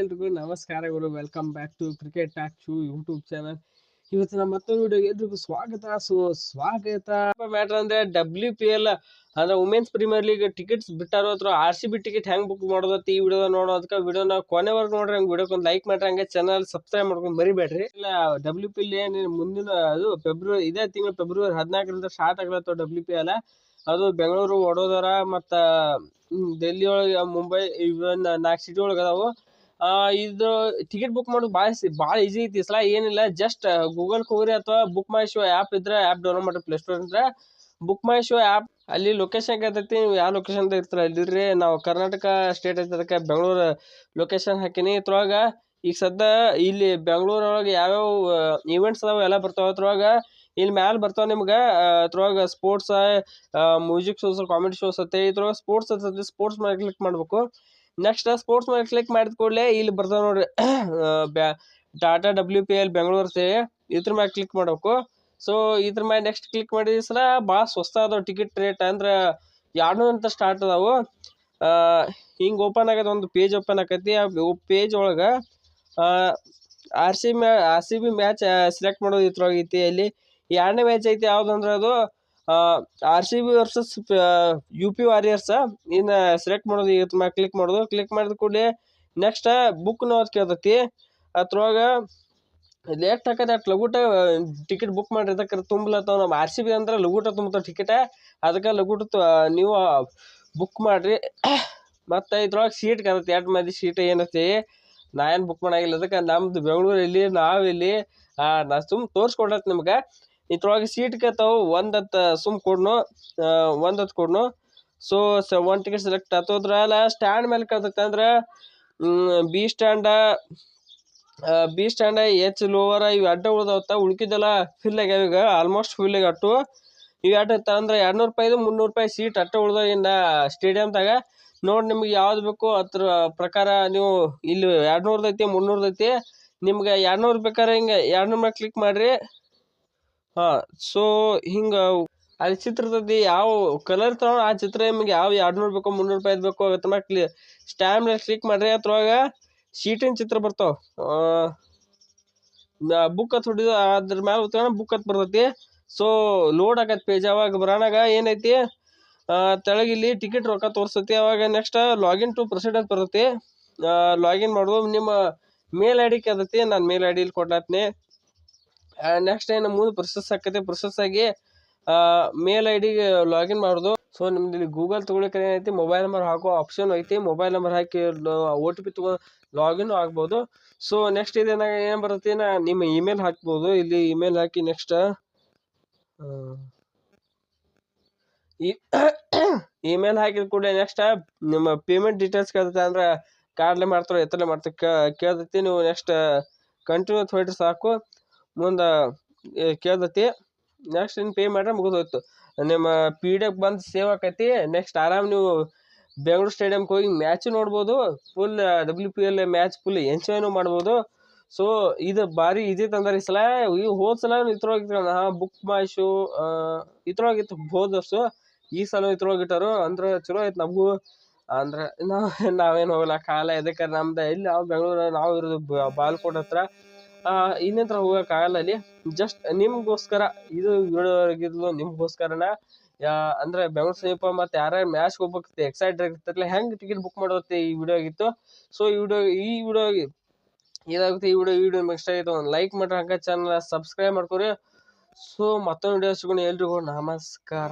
ಎಲ್ರಿಗೂ ನಮಸ್ಕಾರಗಳು welcome back to cricket talk show YouTube channel ಇವತ್ತು ನಮ್ಮ ಮತ್ತೊಂದು ವಿಡಿಯೋಗೆ ಎಲ್ರಿಗೂ ಸ್ವಾಗತ. ಸೊ ಸ್ವಾಗತ. ಮ್ಯಾಟ್ರ್ ಅಂದ್ರೆ ಡಬ್ಲ್ಯೂ ಪಿ ಎಲ್ ಅಂದ್ರೆ ವುಮೆನ್ಸ್ ಪ್ರೀಮಿಯರ್ ಲೀಗ್ ಟಿಕೆಟ್ಸ್ ಬಿಟ್ಟಾರ ಹತ್ರ ಆರ್ ಸಿ ಬಿ ಟಿಕೆಟ್ ಹೆಂಗ್ ಬುಕ್ ಮಾಡೋದತ್ತ ಈ ವಿಡಿಯೋ ನೋಡೋದಕ್ಕೆ ವಿಡಿಯೋನ ಕೊನೆವರೆಗೂ ನೋಡ್ರಿ, ಹಂಗೆ ವಿಡಿಯೋಕ್ಕೆ ಒಂದು ಲೈಕ್ ಮಾಡ್ರಿ, ಹಂಗೆ ಚಾನಲ್ ಸಬ್ಸ್ಕ್ರೈಬ್ ಮಾಡ್ಕೊಂಡು ಮರಿಬೇಡ್ರಿ. ಇಲ್ಲ ಡಬ್ಲ್ಯೂ ಪಿ ಎಲ್ ಏನು ಮುಂದಿನ, ಅದು ಫೆಬ್ರವರಿ ಇದೇ ತಿಂಗಳು ಫೆಬ್ರವರಿ ಹದಿನಾಲ್ಕರಿಂದ ಸ್ಟಾರ್ಟ್ ಆಗ್ಲತ್ತವ ಡಬ್ಲ್ಯೂ ಪಿ ಎಲ್ ಅದು ಬೆಂಗಳೂರು ವಡೋದರ ಮತ್ತು ಡೆಲ್ಲಿ ಒಳಗೆ ಮುಂಬೈ ಇವನ್ ನಾಲ್ಕು ಸಿಟಿ ಒಳಗೆ ಅದಾವು. ಇದು ಟಿಕೆಟ್ ಬುಕ್ ಮಾಡೋದು ಭಾಳ ಭಾಳ ಈಸಿ ಐತಿ ಸಲ, ಏನಿಲ್ಲ ಜಸ್ಟ್ ಗೂಗಲ್ಗೆ ಹೋಗ್ರಿ ಅಥವಾ ಬುಕ್ ಮೈ ಶೋ ಆ್ಯಪ್ ಇದ್ರೆ ಆ್ಯಪ್ ಡೌನ್ಲೋಡ್ ಮಾಡಿ ಪ್ಲೇಸ್ಟೋರ್ ಅಂದ್ರೆ ಬುಕ್ ಮೈ ಶೋ ಆ್ಯಪ್ ಅಲ್ಲಿ ಲೊಕೇಶನ್ ಕೇಳ್ತೈತಿ ನೀವು ಯಾವ ಲೊಕೇಶನ್ ಇರ್ತೀರ, ಅಲ್ಲಿರ್ರಿ. ನಾವು ಕರ್ನಾಟಕ ಸ್ಟೇಟ್ ಐತೆ ಅದಕ್ಕೆ ಬೆಂಗಳೂರು ಲೊಕೇಶನ್ ಹಾಕೀನಿ. ಇದ್ರೊಳಗೆ ಈಗ ಸದ್ಯ ಇಲ್ಲಿ ಬೆಂಗಳೂರೊಳಗೆ ಯಾವ್ಯಾವ ಈವೆಂಟ್ಸ್ ಅದಾವ ಎಲ್ಲ ಬರ್ತಾವ. ಅದ್ರೊಳಗೆ ಇಲ್ಲಿ ಮ್ಯಾಲೆ ಬರ್ತಾವೆ ನಿಮ್ಗೆ ಅದ್ರೊಳಗೆ sports music shows comedy shows ಅತ್ತೆ. ಇದ್ರೊಳಗೆ ಸ್ಪೋರ್ಟ್ಸ್ ಅತ್ತೆ ಸ್ಪೋರ್ಟ್ಸ್ ಮೇಲೆ ಕ್ಲಿಕ್ ಮಾಡ್ಬೇಕು. ನೆಕ್ಸ್ಟ್ ಸ್ಪೋರ್ಟ್ಸ್ ಮೇಲೆ ಕ್ಲಿಕ್ ಮಾಡಿದ ಕೂಡಲೇ ಇಲ್ಲಿ ಬರ್ತಾವೆ ನೋಡ್ರಿ. ಬ್ಯಾ Tata W P L Bengaluru ಸೇ, ಇದ್ರ ಮ್ಯಾಗ ಕ್ಲಿಕ್ ಮಾಡಬೇಕು. ಸೊ ಇದ್ರ ಮ್ಯಾಗ ನೆಕ್ಸ್ಟ್ ಕ್ಲಿಕ್ ಮಾಡಿದ ಸಲ ಭಾಳ ಸ್ವಸ್ತ ಅದಾವ ಟಿಕೆಟ್ ರೇಟ್ ಅಂದ್ರೆ ಎರಡು ಅಂತ ಸ್ಟಾರ್ಟ್ ಅದಾವು ಹಿಂಗೆ ಓಪನ್ ಆಗ್ಯದ ಒಂದು ಪೇಜ್ ಓಪನ್ ಆಕೈತಿ. ಆ ಪೇಜ್ ಒಳಗೆ ಆರ್ ಸಿ ಮ್ಯಾ R C B match select ಮಾಡೋದು ಇದ್ರೊಳಗೆ ಐತಿ. ಅಲ್ಲಿ ಎರಡನೇ ಮ್ಯಾಚ್ ಐತಿ ಯಾವುದಂದ್ರೆ ಅದು R C B versus U P warriors ಇನ್ನು ಸೆಲೆಕ್ಟ್ ಮಾಡೋದು ಈಗ ಮ್ಯಾಗ ಕ್ಲಿಕ್ ಮಾಡೋದು. ಕ್ಲಿಕ್ ಮಾಡಿದ ಕೂಡಲೇ ನೆಕ್ಸ್ಟ್ ಬುಕ್ ನೋಡ್ ಕೇಳ್ತೈತಿ. ಅದ್ರೊಳಗ ಲೇಟ್ ಹಾಕದ ಅಟ್ ಲಗೂಟ ಟಿಕೆಟ್ ಬುಕ್ ಮಾಡಿರ್ತಕ್ಕ ತುಂಬಲತ್ತಾವ ನಮ್ಮ ಆರ್ ಸಿ ಬಿ ಅಂದ್ರೆ ಲಘುಟ ತುಂಬ್ತಾವ ಟಿಕೆಟ್ ಅದಕ್ಕೆ ಲಘುಟ ತ- ನೀವು ಬುಕ್ ಮಾಡ್ರಿ. ಮತ್ತು ಇದ್ರೊಳಗೆ ಸೀಟ್ ಕರತ್ತೆ ಎರಡು ಮಂದಿ ಸೀಟ್ ಏನೈತಿ? ನಾ ಏನು ಬುಕ್ ಮಾಡಾಗಿಲ್ಲ. ಅದಕ್ಕೆ ನಮ್ದು ಬೆಂಗಳೂರಲ್ಲಿ ನಾವಿಲ್ಲಿ ನಾ ಸುಮ್ ತೋರಿಸ್ಕೊಡತ್ತೆ ನಿಮ್ಗೆ. ಇದ್ರೊಳಗೆ ಸೀಟ್ ಕೇಳ್ತಾವು ಒಂದತ್ತು ಸುಮ್ ಕೊಡ್ನು ಒಂದತ್ತು ಕೊಡ್ನು. ಸೊ ಸ ಒನ್ ಟಿಕೆಟ್ ಸೆಲೆಕ್ಟ್ ಆತೋದ್ರಲ್ಲ ಸ್ಟ್ಯಾಂಡ್ ಮೇಲೆ ಕೇಳ್ತೈತೆ ಅಂದ್ರೆ B stand B stand H lower ಇವು ಅಡ್ಡ ಉಳ್ದಾವತ್ತ ಉಳ್ಕಿದ್ದೆಲ್ಲ ಫಿಲ್ ಆಗ್ಯಾವ ಈಗ ಆಲ್ಮೋಸ್ಟ್ ಫಿಲ್ ಅಟ್ಟು. ಇವು ಅಡ್ಡ ಇರ್ತಾವ ಅಂದ್ರೆ ಎರಡ್ನೂರು ರೂಪಾಯಿದು ಮುನ್ನೂರು ರೂಪಾಯಿ ಸೀಟ್ ಅಟ್ಟ ಉಳ್ದಾವ ಇನ್ನು ಸ್ಟೇಡಿಯಮ್ದಾಗ ನೋಡಿ ನಿಮ್ಗೆ ಯಾವ್ದು ಬೇಕು ಅದ್ರ ಪ್ರಕಾರ ನೀವು ಇಲ್ಲಿ ಎರಡ್ನೂರ್ದೈತಿ ಐತಿ ಮುನ್ನೂರ್ದು ಐತಿ ನಿಮ್ಗೆ ಎರಡ್ನೂರು ಬೇಕಾದ್ರೆ ಹಿಂಗೆ ಎರಡ್ನೂರು ಮೇಲೆ ಕ್ಲಿಕ್ ಮಾಡಿರಿ. ಹಾಂ ಸೊ ಹಿಂಗ ಅಲ್ಲಿ ಚಿತ್ರ ಇರ್ತೈತಿ ಯಾವ ಕಲರ್ ತಗೊಂಡು ಆ ಚಿತ್ರ ನಿಮ್ಗೆ ಯಾವ ಎರಡ್ನೂರು ಬೇಕೋ ಮುನ್ನೂರು ರೂಪಾಯಿ ಬೇಕೋ ಅದ್ರ ಮಾಡಿ ಕ್ಲಿ ಸ್ಟ್ಯಾಂಡ್ ಮೇಲೆ ಕ್ಲಿಕ್ ಮಾಡ್ರಿ ಅದ್ರೊಳಗ ಶೀಟಿನ ಚಿತ್ರ ಬರ್ತಾವ. ಬುಕ್ ಅತ್ ಹೊಡಿದ ಅದ್ರ ಮ್ಯಾಲ ಉತ್ಕೊಂಡು ಬುಕ್ ಅತ್ ಬರ್ತೈತಿ. ಸೊ ಲೋಡ್ ಆಗತ್ತೆ ಪೇಜ್ ಅವಾಗ ಬರೋಣಾಗ ಏನೈತಿ? ತೆಳಗಿಲ್ಲಿ ಟಿಕೆಟ್ ರೊಕ್ಕ ತೋರಿಸ್ತೈತಿ ಅವಾಗ ನೆಕ್ಸ್ಟ್ ಲಾಗಿನ್ ಟು ಪ್ರೊಸೀಡ್ ಅಂತ ಬರ್ತೈತಿ. ಲಾಗಿನ್ ಮಾಡೋದು ನಿಮ್ಮ ಮೇಲ್ ಐ ಡಿ ಕೇಳ್ತೈತಿ ನಾನು ಮೇಲ್ ಐ ಡಿಲಿ ನೆಕ್ಸ್ಟ್ ಏನು, ಮುಂದೆ ಪ್ರೊಸೆಸ್ ಆಕೈತಿ ಪ್ರೊಸೆಸ್ ಆಗಿ ಮೇಲ್ ಐ ಡಿಗೆ ಲಾಗಿನ್ ಮಾಡೋದು. ಸೊ ನಿಮ್ದು ಇಲ್ಲಿ ಗೂಗಲ್ ತೊಗೊಳಕ್ಕೆ ಏನೈತಿ ಮೊಬೈಲ್ ನಂಬರ್ ಹಾಕೋ ಆಪ್ಷನ್ ಐತಿ. ಮೊಬೈಲ್ ನಂಬರ್ ಹಾಕಿ ಓ ಟಿ ಪಿ ತಗೋ ಲಾಗಿನ್ ಆಗ್ಬೋದು. ಸೊ ನೆಕ್ಸ್ಟ್ ಇದೇನ ಏನು ಬರುತ್ತೆ ನಾ ನಿಮ್ಮ ಇಮೇಲ್ ಹಾಕ್ಬೋದು. ಇಲ್ಲಿ ಇಮೇಲ್ ಹಾಕಿ ನೆಕ್ಸ್ಟ್ ಈ ಇಮೇಲ್ ಹಾಕಿದ ಕೂಡಲೇ ನೆಕ್ಸ್ಟ್ ನಿಮ್ಮ ಪೇಮೆಂಟ್ ಡೀಟೇಲ್ಸ್ ಕೇಳ್ತೈತೆ ಅಂದ್ರೆ ಕಾರ್ಡ್ಲೆ ಮಾಡ್ತಾರೋ ಎತ್ತಲೆ ಮಾಡ್ತಾರೆ ಕೇಳ್ತೈತಿ. ನೀವು ನೆಕ್ಸ್ಟ್ ಕಂಟಿನ್ಯೂ ಹೊಯ್ಟ್ರೆ ಸಾಕು. ಮುಂದೆ ಕೇಳ್ದತಿ ನೆಕ್ಸ್ಟ್ ಇನ್ನು ಪೇ ಮಾಡ್ರೆ ಮುಗಿದೋಯ್ತು. ನಿಮ್ಮ ಪಿ ಡಿ ಎಫ್ ಬಂದು ಸೇವ್ ಆಕೈತಿ ನೆಕ್ಸ್ಟ್ ಆರಾಮ್ ನೀವು ಬೆಂಗಳೂರು ಸ್ಟೇಡಿಯಮ್ಗೆ ಹೋಗಿ ಮ್ಯಾಚು ನೋಡ್ಬೋದು full W P L match full ಎಂಜಾಯ್ನು ಮಾಡ್ಬೋದು. ಸೊ ಇದು ಭಾರಿ ಇದೇ ತಂದ್ರೆ ಈ ಸಲ. ಈ ಹೋದ ಸಲ ಇದ್ರೊಳಗೆ ಹಾಂ ಬುಕ್ ಮೈ ಶೋ ಇತ್ರೋಗಿತ್ತು, ಹೋದ ಈ ಸಲ ಇಟ್ಟಾರು ಅಂದ್ರೆ ಚಲೋ ಐತೆ ನಮಗೂ. ಅಂದ್ರೆ ನಾವು, ನಾವೇನು ಹೋಗಲ್ಲ, ಕಾಲ ಎದಕ್ಕೆ ನಮ್ದು ಇಲ್ಲಿ ನಾವು ಬೆಂಗಳೂರು ನಾವು ಇರೋದು ಬಾಲ್ಕೋಟ್ ಹತ್ರ. ಇನ್ನತ್ರ ಹೋಗೋಕ್ಕಾಗಲ್ಲ ಅಲ್ಲಿ ಜಸ್ಟ್ ನಿಮಗೋಸ್ಕರ, ಇದು ವಿಡಿಯೋ ನಿಮಗೋಸ್ಕರನ ಅಂದ್ರೆ ಬೆಂಗಳೂರು ಸಮೀಪ ಮತ್ತು ಯಾರ ಮ್ಯಾಚ್ ಹೋಗ್ಬೇಕು ಎಕ್ಸೈಟ್ ಆಗಿರ್ತಾರಲ್ಲ, ಹೆಂಗೆ ಟಿಕೆಟ್ ಬುಕ್ ಮಾಡೋತ್ತೆ ಈ ವಿಡಿಯೋ ಆಗಿತ್ತು. ಸೊ ಈ ವಿಡಿಯೋ ಈ ವಿಡಿಯೋ ಇದಾಗುತ್ತೆ, ಈ ವಿಡಿಯೋ ಈ ವಿಡಿಯೋ ಇಷ್ಟ ಆಯ್ತು ಒಂದು ಲೈಕ್ ಮಾಡ್ರಿ ಹಂಗೆ ಚಾನಲ್ ಸಬ್ಸ್ಕ್ರೈಬ್ ಮಾಡ್ಕೊರಿ. ಸೊ ಮತ್ತೊಂದು ವಿಡಿಯೋ ಸಿಗೋಣ ಎಲ್ರಿಗೂ, ನಮಸ್ಕಾರ.